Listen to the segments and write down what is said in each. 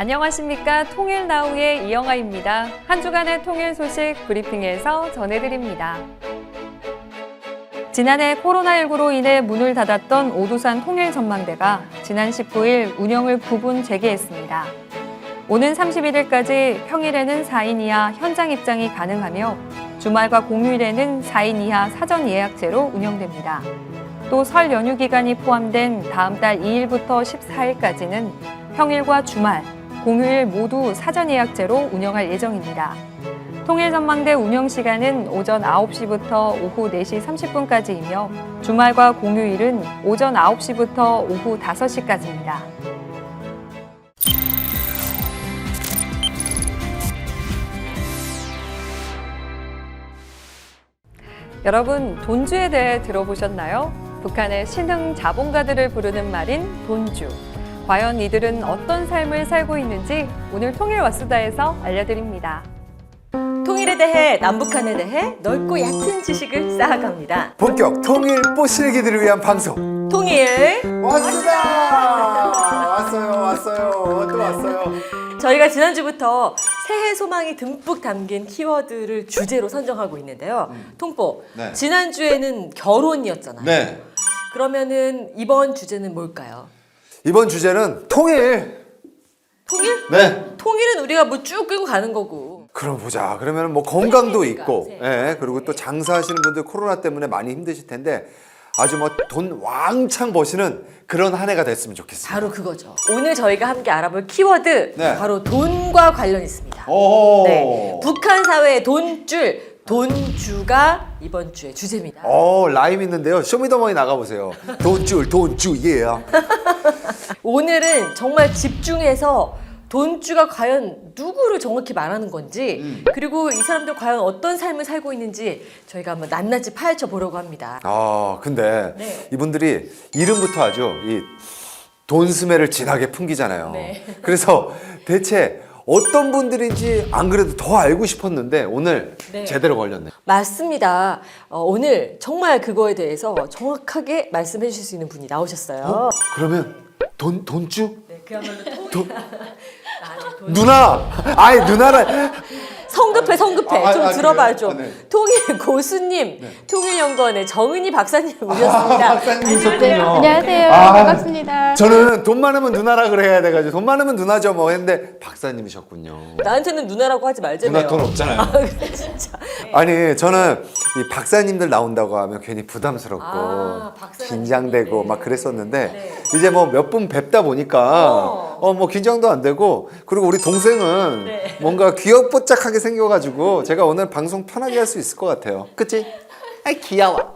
안녕하십니까. 통일나우의 이영아입니다. 한 주간의 통일 소식 브리핑에서 전해드립니다. 지난해 코로나19로 인해 문을 닫았던 오두산 통일전망대가 지난 19일 운영을 9분 재개했습니다. 오는 31일까지 평일에는 4인 이하 현장 입장이 가능하며 주말과 공휴일에는 4인 이하 사전 예약제로 운영됩니다. 또 설 연휴 기간이 포함된 다음 달 2일부터 14일까지는 평일과 주말, 공휴일 모두 사전 예약제로 운영할 예정입니다. 통일전망대 운영 시간은 오전 9시부터 오후 4시 30분까지이며 주말과 공휴일은 오전 9시부터 오후 5시까지입니다. 여러분, 돈주에 대해 들어보셨나요? 북한의 신흥 자본가들을 부르는 말인 돈주. 과연 이들은 어떤 삶을 살고 있는지 오늘 통일 와수다에서 알려드립니다. 통일에 대해 남북한에 대해 넓고 얕은 지식을 쌓아갑니다. 본격 통일 뽀시래기들을 위한 방송 통일 왔습니다 왔어요 왔어요 또 왔어요 저희가 지난주부터 새해 소망이 듬뿍 담긴 키워드를 주제로 선정하고 있는데요. 통보 네. 지난주에는 결혼이었잖아요. 네 그러면은 이번 주제는 뭘까요? 이번 주제는 통일 통일? 네 통일은 우리가 뭐 쭉 끌고 가는 거고. 그럼 보자 그러면 뭐 건강도 새해니까, 있고 새해. 예 그리고 또 장사하시는 분들 코로나 때문에 많이 힘드실 텐데 아주 뭐 돈 왕창 버시는 그런 한 해가 됐으면 좋겠습니다 바로 그거죠. 오늘 저희가 함께 알아볼 키워드 네. 바로 돈과 관련 있습니다. 오 네, 북한 사회의 돈줄, 돈주가 이번 주의 주제입니다. 어 라임 있는데요 쇼미더머니 나가보세요 돈줄 돈주 예 오늘은 정말 집중해서 돈주가 과연 누구를 정확히 말하는 건지 음. 그리고 이 사람들 과연 어떤 삶을 살고 있는지 저희가 한번 낱낱이 파헤쳐 보려고 합니다. 아 근데 네. 이분들이 이름부터 아주 이 돈스매를 진하게 풍기잖아요. 네. 그래서 대체 어떤 분들인지 안 그래도 더 알고 싶었는데 오늘 네. 제대로 걸렸네. 맞습니다. 어, 오늘 정말 그거에 대해서 정확하게 말씀해 주실 수 있는 분이 나오셨어요. 어? 그러면 돈 돈주 네, 그야말로 통... 돈 아, 네, 돈... 누나 아이 누나라 성급해 성급해 아, 좀 아, 들어봐 그래요? 좀 아, 네. 통일 고수님 통일연구원의 정은희 박사님 모셨습니다. 박사님이셨군요. 안녕하세요. 아, 반갑습니다. 저는 돈 많으면 누나라 그래야 돼가지고 돈 많으면 누나죠 뭐 했는데 박사님이셨군요. 나한테는 누나라고 하지 말자며요. 누나 돈 없잖아요. 아, 진짜. 아니 저는 이 박사님들 나온다고 하면 괜히 부담스럽고 아, 박사님. 긴장되고 네. 막 그랬었는데 네. 이제 뭐 몇 분 뵙다 보니까 어. 어 뭐 긴장도 안 되고 그리고 우리 동생은 네. 뭔가 귀엽뽀짝하게 생겨가지고 제가 오늘 방송 편하게 할 수 있을 것 같아요. 그치? 아 귀여워.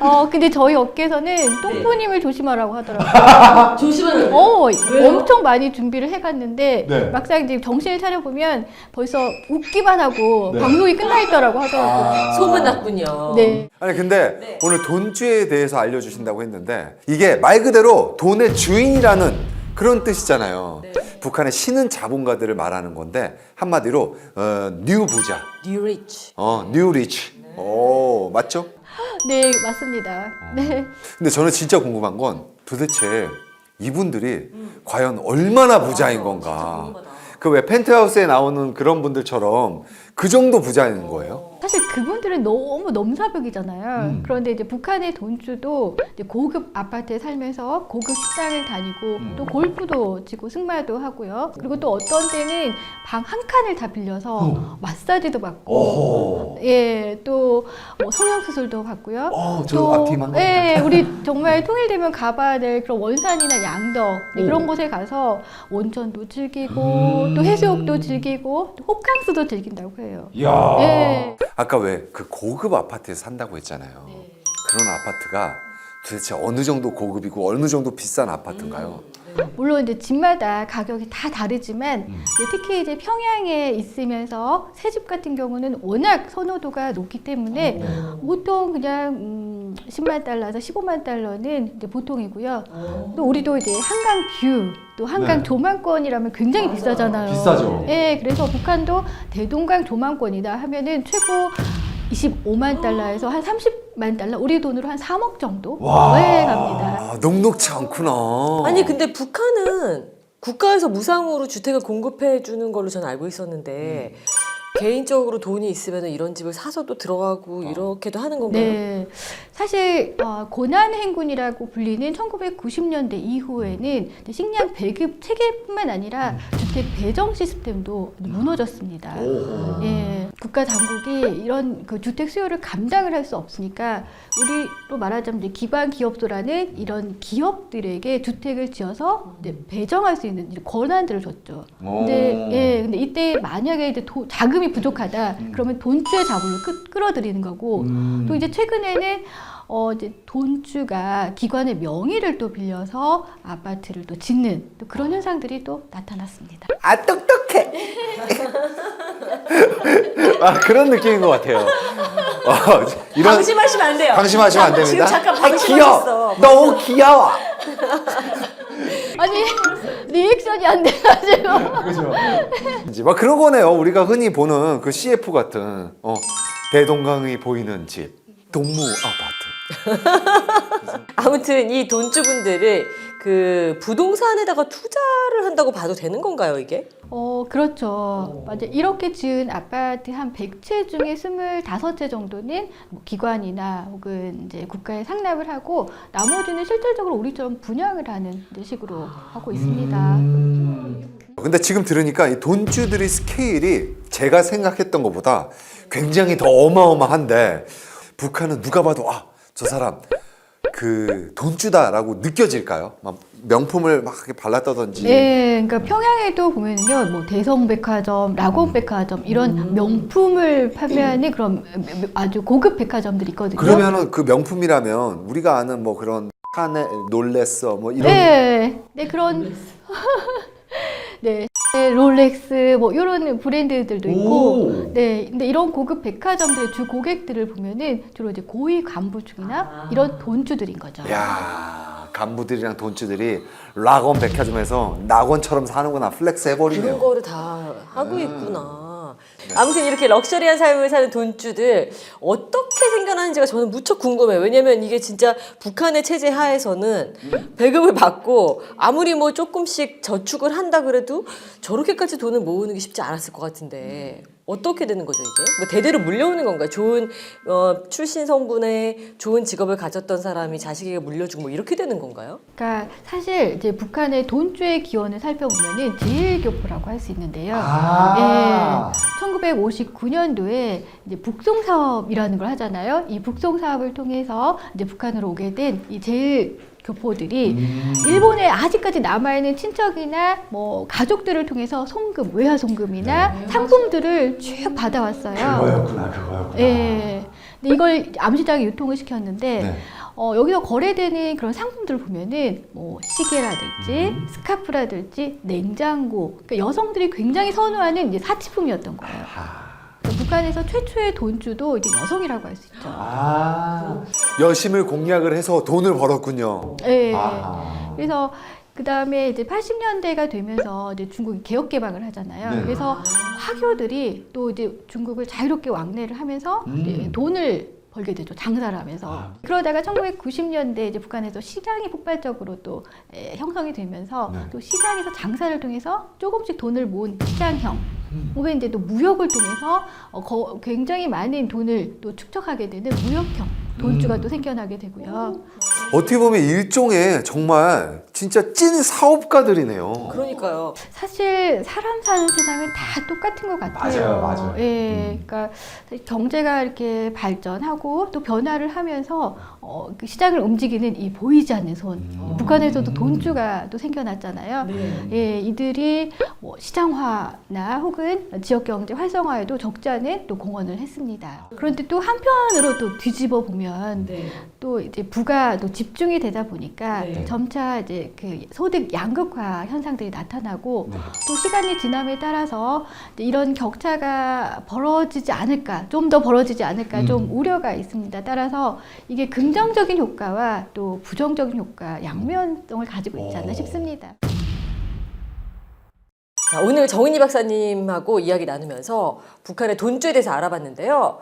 어, 근데 저희 업계에서는 똥부님을 조심하라고 하더라고요. 조심하는 어, 엄청 많이 준비를 해갔는데 네. 막상 이제 정신을 차려보면 벌써 웃기만 하고 네. 방송이 끝나 있더라고 하더라고요. 소문 났군요. 네. 아니 근데 네. 오늘 돈주에 대해서 알려주신다고 했는데 이게 말 그대로 돈의 주인이라는 그런 뜻이잖아요. 네. 북한의 신은 자본가들을 말하는 건데 한마디로 어, 뉴 부자, 뉴 리치. 어, 뉴 리치. 오 맞죠? 네, 맞습니다. 네. 근데 저는 진짜 궁금한 건 도대체 이분들이 과연 얼마나 부자인 진짜 건가? 그 왜 펜트하우스에 나오는 그런 분들처럼 그 정도 부자인 거예요? 사실 그분들은 너무 넘사벽이잖아요. 음. 그런데 이제 북한의 돈주도 이제 고급 아파트에 살면서 고급 식당을 다니고 음. 또 골프도 치고 승마도 하고요. 그리고 또 어떤 때는 방 한 칸을 다 빌려서 어. 마사지도 받고, 오. 예, 또뭐 성형 수술도 받고요. 어, 저 앞뒤만 예, 우리 정말 통일되면 가봐야 될 그런 원산이나 양덕 네, 오. 그런 곳에 가서 온천도 즐기고 음. 또 해수욕도 즐기고 또 호캉스도 즐긴다고 해요. 이야. 예. 아까 왜 그 고급 아파트에서 산다고 했잖아요. 네. 그런 아파트가 도대체 어느 정도 고급이고 어느 정도 비싼 아파트인가요? 물론 이제 집마다 가격이 다 다르지만 음. 이제 특히 이제 평양에 있으면서 새 집 같은 경우는 워낙 선호도가 높기 때문에 어. 보통 그냥 음, 10만 달러에서 15만 달러는 이제 보통이고요. 또 우리도 이제 한강 뷰, 또 한강 네. 조망권이라면 굉장히 비싸잖아요. 비싸죠. 예, 그래서 북한도 대동강 조망권이다 하면은 최고 25만 달러에서 한 30만 달러, 우리 돈으로 한 3억 정도 네, 갑니다. 아, 녹록치 않구나. 아니 근데 북한은 국가에서 무상으로 주택을 공급해 주는 걸로 저는 알고 있었는데 개인적으로 돈이 있으면 이런 집을 사서 또 들어가고 이렇게도 하는 건가요? 네. 사실 어, 고난 행군이라고 불리는 1990년대 이후에는 식량 배급 체계뿐만 아니라 주택 배정 시스템도 무너졌습니다. 예, 국가 당국이 이런 그 주택 수요를 감당을 할 수 없으니까 우리로 말하자면 이제 기반 기업소라는 이런 기업들에게 주택을 지어서 이제 배정할 수 있는 이제 권한들을 줬죠. 근데 예, 근데 이때 만약에 이제 도- 자금이 부족하다. 그러면 돈주의 자본을 끌, 끌어들이는 거고. 또 이제 최근에는 어 이제 돈주가 기관의 명의를 또 빌려서 아파트를 또 짓는 또 그런 현상들이 또 나타났습니다. 아 똑똑해. 아 그런 느낌인 것 같아요. 어, 이런 방심하시면 안 돼요. 방심하시면 안 됩니다. 지금 잠깐 아, 방심하셨어. 귀여워. 너무 귀여워. 아니 리액션이 안 돼가지고 이제 막 그런 거네요. 우리가 흔히 보는 그 CF 같은 어, 대동강이 보이는 집, 동무 아파트. 아무튼 이 돈주분들을 그 부동산에다가 투자를 한다고 봐도 되는 건가요, 이게? 어 그렇죠 맞아 이렇게 지은 아파트 한 100채 중에 25채 정도는 뭐 기관이나 혹은 이제 국가에 상납을 하고 나머지는 실질적으로 우리처럼 분양을 하는 이제 식으로 하고 있습니다. 근데 지금 들으니까 이 돈주들의 스케일이 제가 생각했던 것보다 굉장히 더 어마어마한데 북한은 누가 봐도 아 저 사람 그 돈주다라고 느껴질까요? 막 명품을 막 이렇게 발랐다든지. 네, 그러니까 평양에도 보면요, 뭐 대성백화점, 라곤백화점 이런 명품을 판매하는 그런 아주 고급 백화점들이 있거든요. 그러면은 그 명품이라면 우리가 아는 뭐 그런 샤넬, 놀랬어 뭐 이런 네, 네 그런 네 롤렉스 뭐 이런 브랜드들도 있고, 네, 근데 이런 고급 백화점들의 주 고객들을 보면은 주로 이제 고위 간부층이나 이런 돈주들인 거죠. 야 간부들이랑 돈주들이 락원 백화점에서 낙원처럼 사는구나 플렉스 그런 해버리네요. 거를 다 하고 있구나. 아무튼 이렇게 럭셔리한 삶을 사는 돈주들 어떻게 생겨나는지가 저는 무척 궁금해요. 왜냐면 이게 진짜 북한의 체제 하에서는 배급을 받고 아무리 뭐 조금씩 저축을 한다 그래도 저렇게까지 돈을 모으는 게 쉽지 않았을 것 같은데 어떻게 되는 거죠 이게? 뭐 대대로 물려오는 건가요? 좋은 어, 출신 성분의 좋은 직업을 가졌던 사람이 자식에게 물려주고 뭐 이렇게 되는 건가요? 그러니까 사실 이제 북한의 돈주의 기원을 살펴보면은 제일교포라고 할 수 있는데요. 아. 예, 1959년도에 이제 북송 사업이라는 걸 하잖아요. 이 북송 사업을 통해서 이제 북한으로 오게 된 이 제일 교포들이 일본에 아직까지 남아있는 친척이나 뭐 가족들을 통해서 송금, 외화 송금이나 상품들을 쭉 받아왔어요. 그거였구나 그거였구나. 예. 근데 이걸 암시장에 유통을 시켰는데 네. 어, 여기서 거래되는 그런 상품들을 보면은 뭐 시계라든지 음. 스카프라든지 냉장고 그러니까 여성들이 굉장히 선호하는 이제 사치품이었던 거예요. 그러니까 북한에서 최초의 돈주도 이제 여성이라고 할 수 있죠. 아. 여심을 공략을 해서 돈을 벌었군요. 예. 아. 그래서 그 다음에 이제 80년대가 되면서 이제 중국이 개혁 개방을 하잖아요. 네. 그래서 화교들이 또 이제 중국을 자유롭게 왕래를 하면서 음. 돈을 벌게 되죠. 장사를 하면서. 아. 그러다가 1990년대 이제 북한에서 시장이 폭발적으로 또 에, 형성이 되면서 네. 또 시장에서 장사를 통해서 조금씩 돈을 모은 시장형 음. 혹은 이제 또 무역을 통해서 어, 거- 굉장히 많은 돈을 또 축적하게 되는 무역형 음. 돈주가 또 생겨나게 되고요. 어떻게 보면 일종의 정말 진짜 찐 사업가들이네요. 그러니까요. 사실 사람 사는 세상은 다 똑같은 것 같아요. 맞아요, 맞아요. 예, 그러니까 경제가 이렇게 발전하고 또 변화를 하면서 어, 그 시장을 움직이는 이 보이지 않는 손. 북한에서도 돈주가 또 생겨났잖아요. 예, 이들이 뭐 시장화나 혹은 지역 경제 활성화에도 적지 않은 또 공헌을 했습니다. 그런데 또 한편으로 또 뒤집어 보면 또 이제 부가 또 집중이 되다 보니까 네. 점차 이제 그 소득 양극화 현상들이 나타나고 또 시간이 지남에 따라서 이제 이런 격차가 벌어지지 않을까, 좀 더 벌어지지 않을까 좀 우려가 있습니다. 따라서 이게 긍정적인 효과와 또 부정적인 효과, 양면성을 가지고 있지 않나 싶습니다. 자, 오늘 정인희 박사님하고 이야기 나누면서 북한의 돈주에 대해서 알아봤는데요.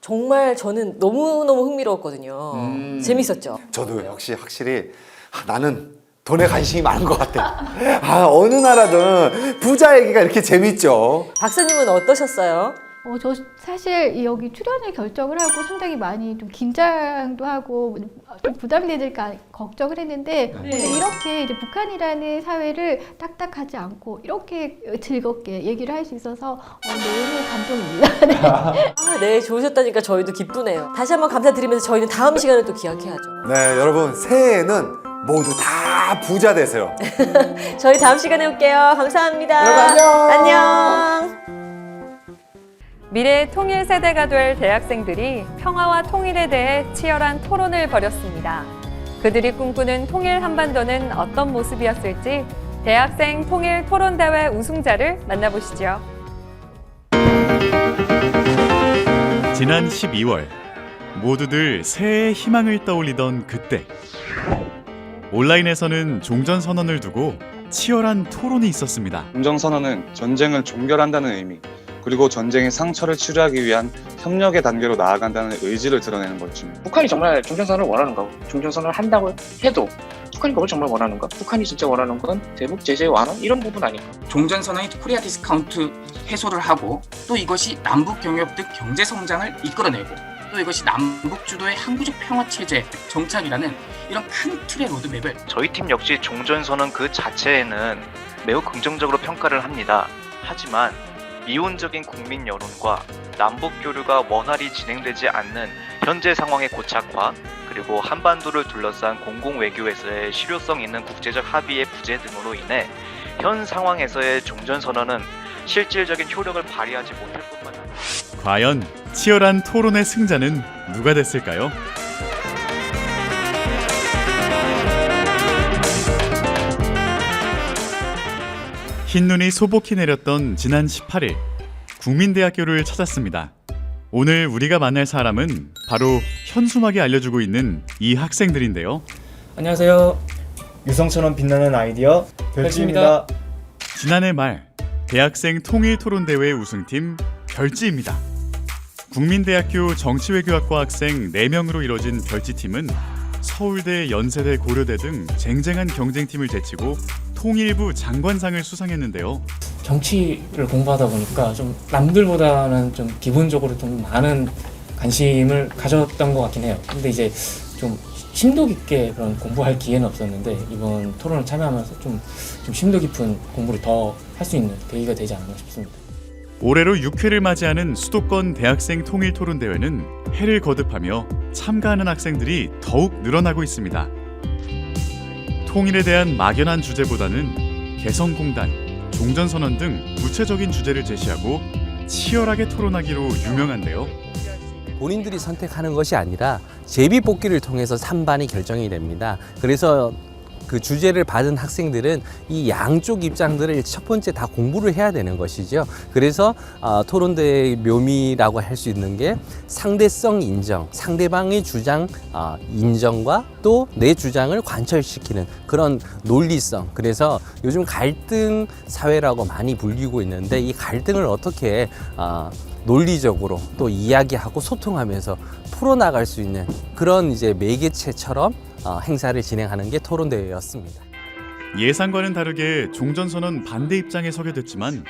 정말 저는 너무너무 흥미로웠거든요. 음. 재밌었죠? 저도 역시 확실히 아, 나는 돈에 관심이 많은 것 같아. 아 어느 나라든 부자 얘기가 이렇게 재밌죠. 박사님은 어떠셨어요? 어, 저 사실 이 여기 출연을 결정을 하고 상당히 많이 좀 긴장도 하고 좀 부담되실까 걱정을 했는데 네. 이렇게 이제 북한이라는 사회를 딱딱하지 않고 이렇게 즐겁게 얘기를 할 수 있어서 어, 너무 감동입니다. 아, 네, 좋으셨다니까 저희도 기쁘네요. 다시 한번 감사드리면서 저희는 다음 시간에 또 기약해야죠. 네 여러분 새해에는 모두 다 부자 되세요. 저희 다음 시간에 올게요. 감사합니다. 여러분, 안녕. 안녕. 미래의 통일 세대가 될 대학생들이 평화와 통일에 대해 치열한 토론을 벌였습니다. 그들이 꿈꾸는 통일 한반도는 어떤 모습이었을지 대학생 통일 토론대회 우승자를 만나보시죠. 지난 12월 모두들 새해의 희망을 떠올리던 그때 온라인에서는 종전 선언을 두고 치열한 토론이 있었습니다. 공정선언은 전쟁을 종결한다는 의미, 그리고 전쟁의 상처를 치료하기 위한 협력의 단계로 나아간다는 의지를 드러내는 것입니다. 북한이 정말 종전선언을 원하는가? 종전선언을 한다고 해도 북한이 그걸 정말 원하는가? 북한이 진짜 원하는 건 대북 제재 완화 이런 부분 아닌가? 종전선언이 코리아 디스카운트 해소를 하고 또 이것이 남북 경협 등 경제 성장을 이끌어내고 또 이것이 남북 주도의 항구적 평화 체제 정착이라는 이런 큰 틀의 로드맵을 저희 팀 역시 종전선언 그 자체에는 매우 긍정적으로 평가를 합니다. 하지만 이론적인 국민 여론과 남북 교류가 원활히 진행되지 않는 현재 상황의 고착화 그리고 한반도를 둘러싼 공공 외교에서의 실효성 있는 국제적 합의의 부재 등으로 인해 현 상황에서의 종전 선언은 실질적인 효력을 발휘하지 못할 뿐만 아니라 과연 치열한 토론의 승자는 누가 됐을까요? 흰눈이 소복히 내렸던 지난 18일 국민대학교를 찾았습니다. 오늘 우리가 만날 사람은 바로 현수막이 알려주고 있는 이 학생들인데요. 안녕하세요. 유성처럼 빛나는 아이디어 별지입니다. 지난해 말 대학생 통일 토론 대회 우승팀 별지입니다. 국민대학교 정치외교학과 학생 4명으로 이뤄진 별지팀은 서울대, 연세대, 고려대 등 쟁쟁한 경쟁팀을 제치고 통일부 장관상을 수상했는데요. 정치를 공부하다 보니까 좀 남들보다는 좀 기본적으로 좀 많은 관심을 가졌던 것 같긴 해요. 근데 이제 좀 심도 깊게 그런 공부할 기회는 없었는데 이번 토론을 참여하면서 좀, 좀 심도 깊은 공부를 더 할 수 있는 계기가 되지 않았나 싶습니다. 올해로 6회를 맞이하는 수도권 대학생 통일 토론 대회는 해를 거듭하며 참가하는 학생들이 더욱 늘어나고 있습니다. 통일에 대한 막연한 주제보다는 개성공단, 종전선언 등 구체적인 주제를 제시하고 치열하게 토론하기로 유명한데요. 본인들이 선택하는 것이 아니라 제비 뽑기를 통해서 3반이 결정이 됩니다. 그래서 그 주제를 받은 학생들은 이 양쪽 입장들을 첫 번째 다 공부를 해야 되는 것이죠. 그래서 어, 토론대의 묘미라고 할 수 있는 게 상대성 인정, 상대방의 주장 어, 인정과 또 내 주장을 관철시키는 그런 논리성. 그래서 요즘 갈등 사회라고 많이 불리고 있는데 이 갈등을 어떻게 어, 논리적으로 또 이야기하고 소통하면서 풀어나갈 수 있는 그런 이제 매개체처럼 어, 행사를 진행하는 게 토론대회였습니다. 예상과는 다르게 종전선언 반대 입장에 서게 됐지만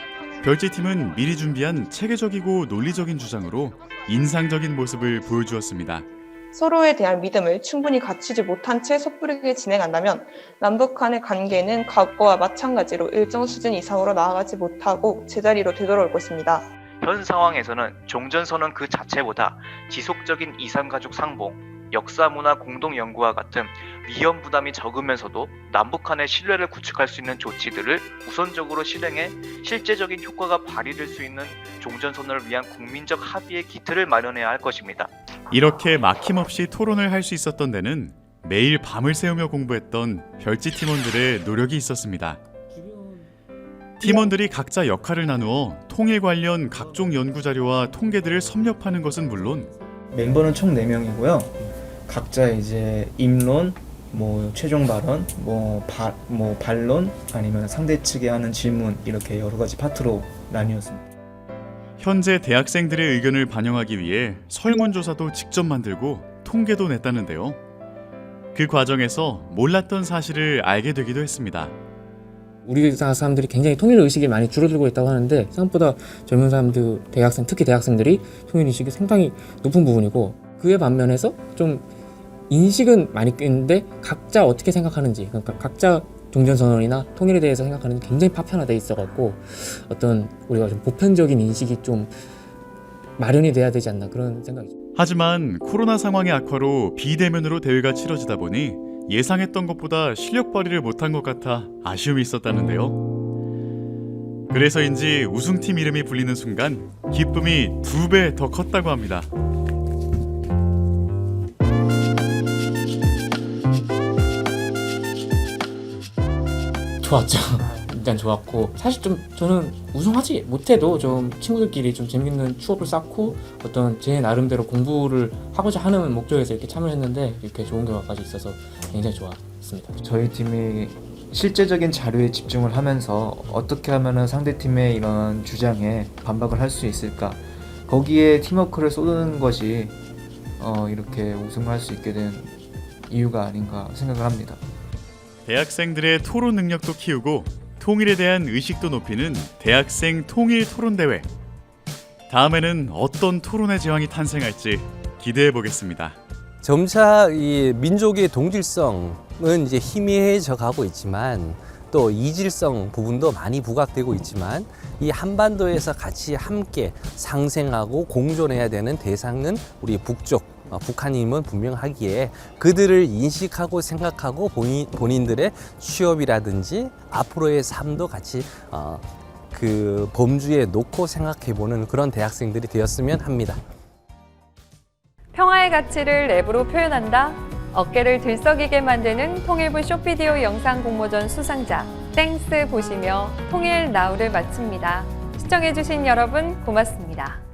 별지팀은 미리 준비한 체계적이고 논리적인 주장으로 인상적인 모습을 보여주었습니다. 서로에 대한 믿음을 충분히 갖추지 못한 채 섣부르게 진행한다면 남북 간의 관계는 과거와 마찬가지로 일정 수준 이상으로 나아가지 못하고 제자리로 되돌아올 것입니다. 현 상황에서는 종전선언 그 자체보다 지속적인 이산가족 상봉, 역사문화 공동연구와 같은 위험 부담이 적으면서도 남북 간의 신뢰를 구축할 수 있는 조치들을 우선적으로 실행해 실제적인 효과가 발휘될 수 있는 종전선언을 위한 국민적 합의의 기틀을 마련해야 할 것입니다. 이렇게 막힘없이 토론을 할 수 있었던 데는 매일 밤을 새우며 공부했던 별지 팀원들의 노력이 있었습니다. 팀원들이 각자 역할을 나누어 통일 관련 각종 연구 자료와 통계들을 섭렵하는 것은 물론 멤버는 총 4명이고요. 각자 이제 입론, 뭐 최종 발언, 뭐, 바, 뭐 반론 아니면 상대 측에 하는 질문 이렇게 여러 가지 파트로 나뉘었습니다. 현재 대학생들의 의견을 반영하기 위해 설문조사도 직접 만들고 통계도 냈다는데요. 그 과정에서 몰랐던 사실을 알게 되기도 했습니다. 우리나라 사람들이 굉장히 통일 의식이 많이 줄어들고 있다고 하는데 생각보다 젊은 사람들, 대학생, 특히 대학생들이 통일 의식이 상당히 높은 부분이고 그에 반면에서 좀 인식은 많이 있는데 각자 어떻게 생각하는지 그러니까 각자 종전선언이나 통일에 대해서 생각하는 게 굉장히 파편화돼 있어갖고 어떤 우리가 좀 보편적인 인식이 좀 마련이 돼야 되지 않나 그런 생각이 좀 하지만 코로나 상황의 악화로 비대면으로 대회가 치러지다 보니 예상했던 것보다 실력 발휘를 못한 것 같아 아쉬움이 있었다는데요. 그래서인지 우승팀 이름이 불리는 순간 기쁨이 두 배 더 컸다고 합니다. 좋았죠. 일단 좋았고 사실 좀 저는 우승하지 못해도 좀 친구들끼리 좀 재밌는 추억을 쌓고 어떤 제 나름대로 공부를 하고자 하는 목적에서 이렇게 참여했는데 이렇게 좋은 결과까지 있어서 굉장히 좋았습니다. 저희 팀이 실제적인 자료에 집중을 하면서 어떻게 하면 상대 팀의 이런 주장에 반박을 할 수 있을까 거기에 팀워크를 쏟는 것이 어, 이렇게 우승을 할 수 있게 된 이유가 아닌가 생각을 합니다. 대학생들의 토론 능력도 키우고 통일에 대한 의식도 높이는 대학생 통일 토론 대회. 다음에는 어떤 토론의 제왕이 탄생할지 기대해 보겠습니다. 점차 이 민족의 동질성은 이제 희미해져 가고 있지만 또 이질성 부분도 많이 부각되고 있지만 이 한반도에서 같이 함께 상생하고 공존해야 되는 대상은 우리 북쪽 어, 북한임은 분명하기에 그들을 인식하고 생각하고 본인, 본인들의 취업이라든지 앞으로의 삶도 같이 어, 그 범주에 놓고 생각해보는 그런 대학생들이 되었으면 합니다. 평화의 가치를 랩으로 표현한다. 어깨를 들썩이게 만드는 통일부 쇼피디오 영상 공모전 수상자 땡스 보시며 통일 나우를 마칩니다. 시청해주신 여러분 고맙습니다.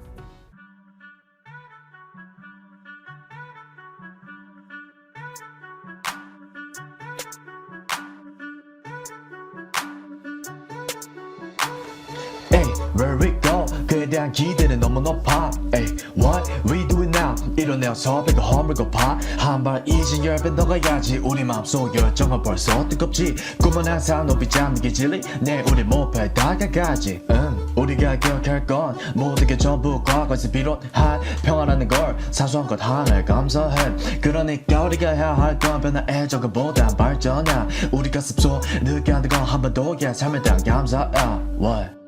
대한 기대는 너무 높아. Hey, what we doing now? 이뤄내어서 배가 허물고 파. 한발 이진 열배 넣어야지. 우리 마음속 열정은 벌써 뜨겁지. 꿈은 항상 높이 잠기게 질리. 내 우리 목표에 다가가지. 응, 우리가 기억할 건 모든 게 전부 과거에서 비롯한 평화라는 걸 사소한 것 하나에 감사해. 그러니까 우리가 해야 할 건 변화의 적은보다 발전이야. 우리 가슴 속 느껴하는 건 한번도야 삶에 대한 감사야. What?